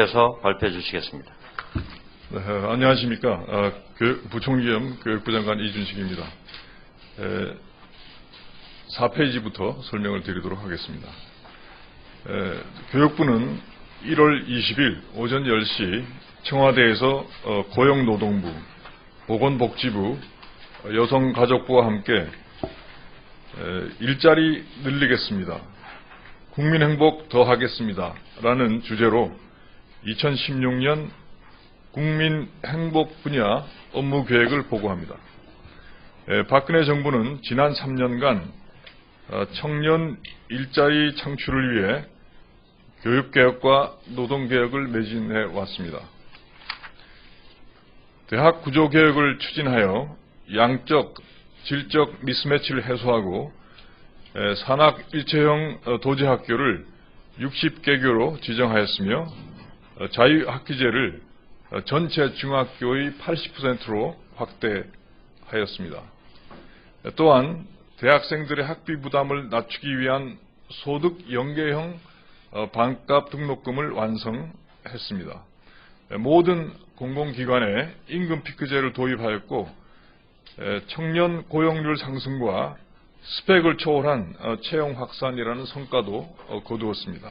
교육부장께서 발표해 주시겠습니다. 네, 어, 안녕하십니까. 어, 교육- 부총리 겸 교육부 장관 이준식입니다. 에, 4페이지부터 설명을 드리도록 하겠습니다. 에, 교육부는 1월 20일 오전 10시 청와대에서 어, 고용노동부, 보건복지부, 어, 여성가족부와 함께 에, 일자리 늘리겠습니다. 국민행복 더 하겠습니다. 라는 주제로 2016년 국민 행복 분야 업무 계획을 보고합니다. 에, 박근혜 정부는 지난 3년간 어, 청년 일자리 창출을 위해 교육개혁과 노동개혁을 매진해 왔습니다. 대학 구조개혁을 추진하여 양적, 질적 미스매치를 해소하고 에, 산학 일체형 어, 도제학교를 60개교로 지정하였으며 어, 자유학기제를 어, 전체 중학교의 80%로 확대하였습니다. 또한 대학생들의 학비 부담을 낮추기 위한 소득 연계형 어, 반값 등록금을 완성했습니다. 모든 공공기관에 임금 피크제를 도입하였고 에, 청년 고용률 상승과 스펙을 초월한 어, 채용 확산이라는 성과도 어, 거두었습니다.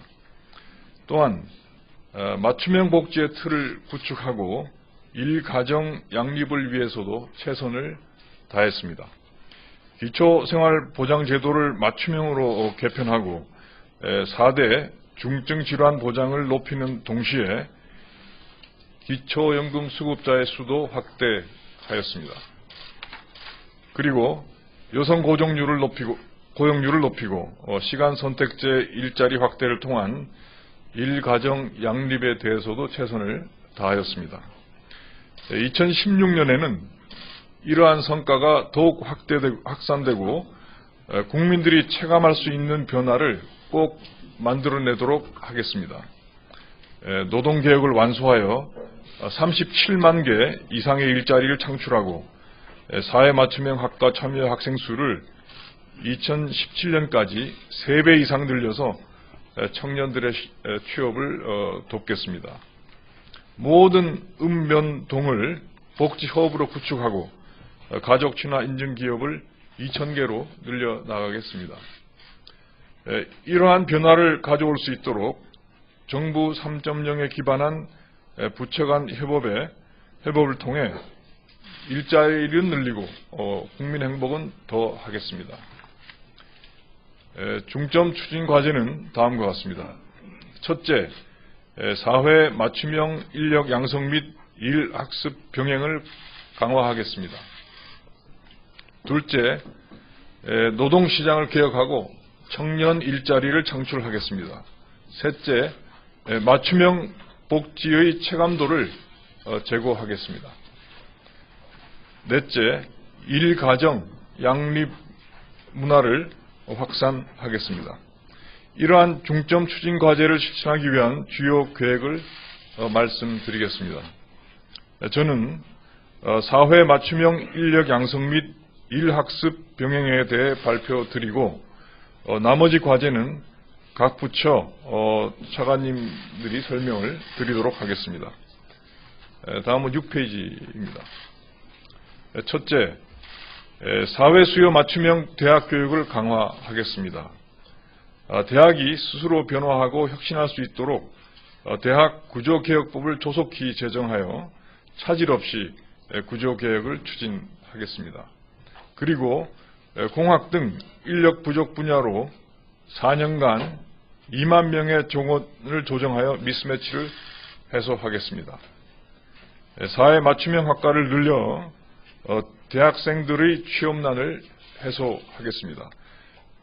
또한 어, 맞춤형 복지의 틀을 구축하고 일가정 양립을 위해서도 최선을 다했습니다. 기초생활보장제도를 맞춤형으로 어, 개편하고 4대 중증질환 보장을 높이는 동시에 기초연금 수급자의 수도 확대하였습니다. 그리고 여성 고정률을 높이고 고용률을 높이고 어, 시간 선택제 일자리 확대를 통한 일가정 양립에 대해서도 최선을 다하였습니다. 2016년에는 이러한 성과가 더욱 확대되고 확산되고 에, 국민들이 체감할 수 있는 변화를 꼭 만들어내도록 하겠습니다. 에, 노동개혁을 완수하여 37만 개 이상의 일자리를 창출하고 에, 사회 맞춤형 학과 참여 학생 수를 2017년까지 3배 이상 늘려서 에, 청년들의 시- 에, 취업을 어, 돕겠습니다. 모든 읍면동을 복지 허브로 구축하고 어, 가족 친화 인증 기업을 2,000개로 늘려 나가겠습니다. 에, 이러한 변화를 가져올 수 있도록 정부 3.0에 기반한 에, 부처 간 협업에 협업을 통해 일자리를 늘리고 어, 국민 행복은 더 하겠습니다. 에, 중점 추진 과제는 다음과 같습니다. 첫째, 에, 사회 맞춤형 인력 양성 및 일학습 병행을 강화하겠습니다. 둘째, 에, 노동시장을 개혁하고 청년 일자리를 창출하겠습니다. 셋째, 에, 맞춤형 복지의 체감도를 어, 제고하겠습니다. 넷째, 일가정 양립 문화를 확산하겠습니다. 이러한 중점 추진 과제를 실천하기 위한 주요 계획을 어, 말씀드리겠습니다. 저는 어, 사회 맞춤형 인력 양성 및 일학습 병행에 대해 발표드리고 어, 나머지 과제는 각 부처 어, 차관님들이 설명을 드리도록 하겠습니다. 에, 다음은 6페이지입니다. 첫째, 에, 사회 수요 맞춤형 대학 교육을 강화하겠습니다. 아, 대학이 스스로 변화하고 혁신할 수 있도록 어, 대학 구조개혁법을 조속히 제정하여 차질 없이 에, 구조개혁을 추진하겠습니다. 그리고 에, 공학 등 인력 부족 분야로 4년간 2만 명의 종원을 조정하여 미스매치를 해소하겠습니다. 에, 사회 맞춤형 학과를 늘려 어, 대학생들의 취업난을 해소하겠습니다.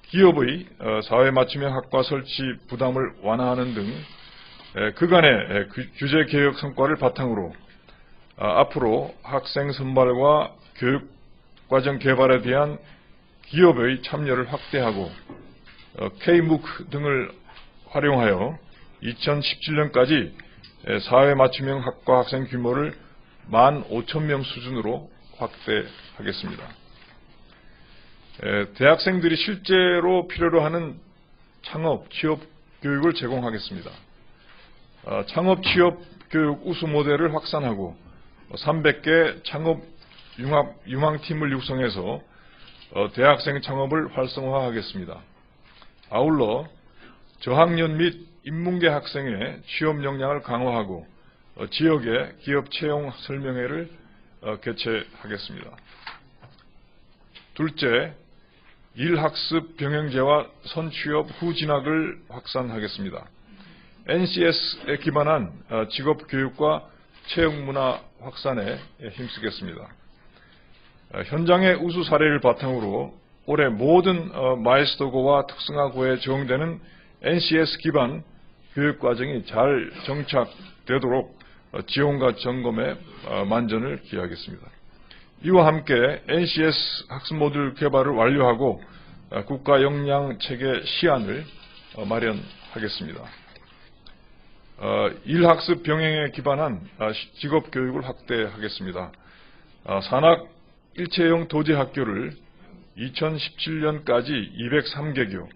기업의 어, 사회 맞춤형 학과 설치 부담을 완화하는 등 에, 그간의 에, 그- 규제 개혁 성과를 바탕으로 아, 앞으로 학생 선발과 교육 과정 개발에 대한 기업의 참여를 확대하고 어, K-MOOC 등을 활용하여 2017년까지 사회 맞춤형 학과 학생 규모를 15,000명 수준으로 확대하겠습니다. 에, 대학생들이 실제로 필요로 하는 창업, 취업 교육을 제공하겠습니다. 어, 창업 취업 교육 우수 모델을 확산하고 300개 창업 융합 유망 팀을 육성해서 어, 대학생 창업을 활성화하겠습니다. 아울러 저학년 및 인문계 학생의 취업 역량을 강화하고 어, 지역의 기업 채용 설명회를 어, 개최하겠습니다. 둘째, 일학습 병행제와 선취업 후 진학을 확산하겠습니다. NCS에 기반한 어, 직업교육과 채용문화 확산에 힘쓰겠습니다. 어, 현장의 우수 사례를 바탕으로 올해 모든 어, 마이스터고와 특성화고에 적용되는 NCS 기반 교육과정이 잘 정착되도록 어, 지원과 점검에 어, 만전을 기하겠습니다. 이와 함께 NCS 학습 모듈 개발을 완료하고 어, 국가 역량 체계 시안을 어, 마련하겠습니다. 어, 일학습 병행에 기반한 어, 시- 직업 교육을 확대하겠습니다. 어, 산학 일체형 도제학교를 2017년까지 203개교,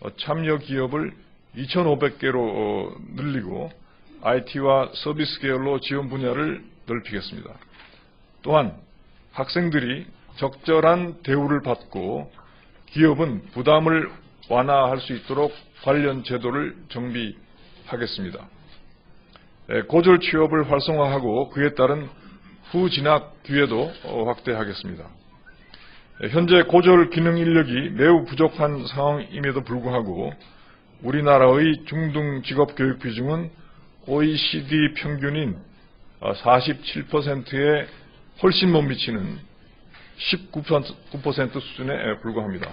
어, 참여 기업을 2,500개로 늘리고 IT와 서비스 계열로 지원 분야를 넓히겠습니다. 또한 학생들이 적절한 대우를 받고 기업은 부담을 완화할 수 있도록 관련 제도를 정비하겠습니다. 에, 고졸 취업을 활성화하고 그에 따른 후 진학 기회도 어, 확대하겠습니다. 에, 현재 고졸 기능 인력이 매우 부족한 상황임에도 불구하고 우리나라의 중등 직업 교육 비중은 OECD 평균인 47%에 훨씬 못 미치는 19% 수준에 불과합니다.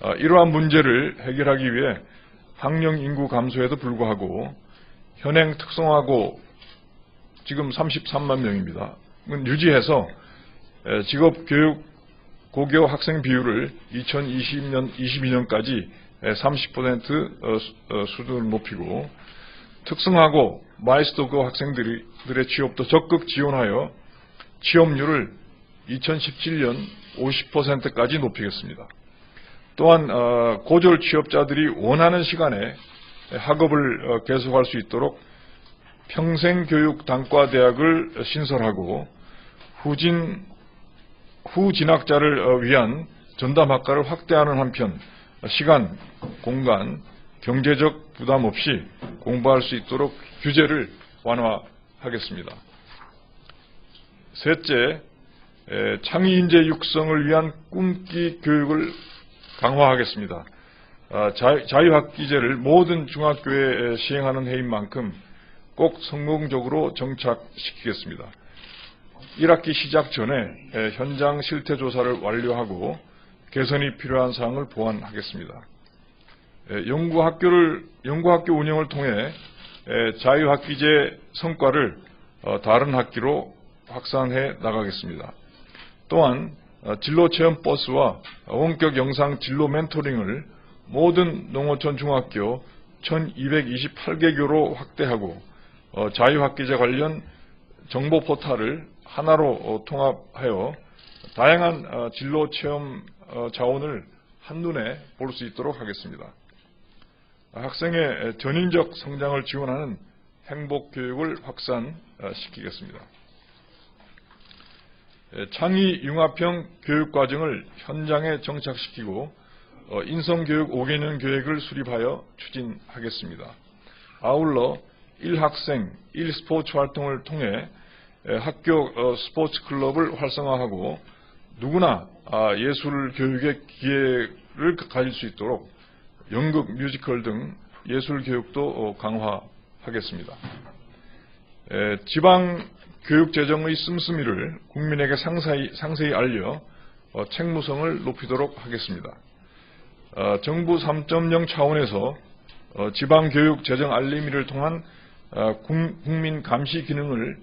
아, 이러한 문제를 해결하기 위해 학령 인구 감소에도 불구하고 현행 특성화고 지금 33만 명입니다. 은 유지해서 에, 직업교육 고교 학생 비율을 2020년 22년까지 30% 어, 수- 어, 수준을 높이고 특성화고 마이스터고 학생들의 취업도 적극 지원하여 취업률을 2017년 50%까지 높이겠습니다. 또한 어, 고졸 취업자들이 원하는 시간에 학업을 어, 계속할 수 있도록 평생교육 단과대학을 신설하고 후진 후 진학자를 어, 위한 전담 학과를 확대하는 한편 시간, 공간, 경제적 부담 없이 공부할 수 있도록 규제를 완화하겠습니다. 셋째, 에, 창의 인재 육성을 위한 꿈기 교육을 강화하겠습니다. 아, 자- 자유학기제를 모든 중학교에 시행하는 해인 만큼 꼭 성공적으로 정착시키겠습니다. 1학기 시작 전에 에, 현장 실태 조사를 완료하고 개선이 필요한 사항을 보완하겠습니다. 에, 연구학교를 연구학교 운영을 통해 에, 자유학기제 성과를 어, 다른 학기로 확산해 나가겠습니다. 또한 어, 진로 체험 버스와 원격 영상 진로 멘토링을 모든 농어촌 중학교 1228개교로 확대하고 어, 자유학기제 관련 정보 포탈을 하나로 어, 통합하여 다양한 어, 진로 체험 어, 자원을 한눈에 볼 수 있도록 하겠습니다. 학생의 전인적 성장을 지원하는 행복 교육을 확산시키겠습니다. 에, 창의 융합형 교육 과정을 현장에 정착시키고 어, 인성교육 5개년 계획을 수립하여 추진하겠습니다. 아울러 1학생 1스포츠 활동을 통해 에, 학교 어, 스포츠 클럽을 활성화하고 누구나 아, 예술 교육의 기회를 가질 수 있도록 연극, 뮤지컬 등 예술 교육도 어, 강화하겠습니다. 에, 지방 교육 재정의 씀씀이를 국민에게 상세히, 상세히 알려 어, 책무성을 높이도록 하겠습니다. 어, 정부 3.0 차원에서 어, 지방 교육 재정 알림이를 통한 어, 국- 국민 감시 기능을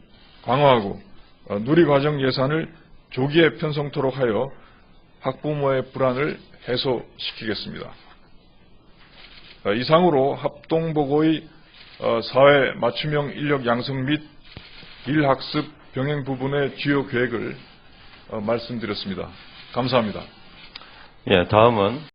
강화하고 어, 누리과정 예산을 조기에 편성토록 하여 학부모의 불안을 해소시키겠습니다. 어, 이상으로 합동보고의 어, 사회 맞춤형 인력 양성 및 일학습 병행 부분의 주요 계획을 어, 말씀드렸습니다. 감사합니다. 예, 다음은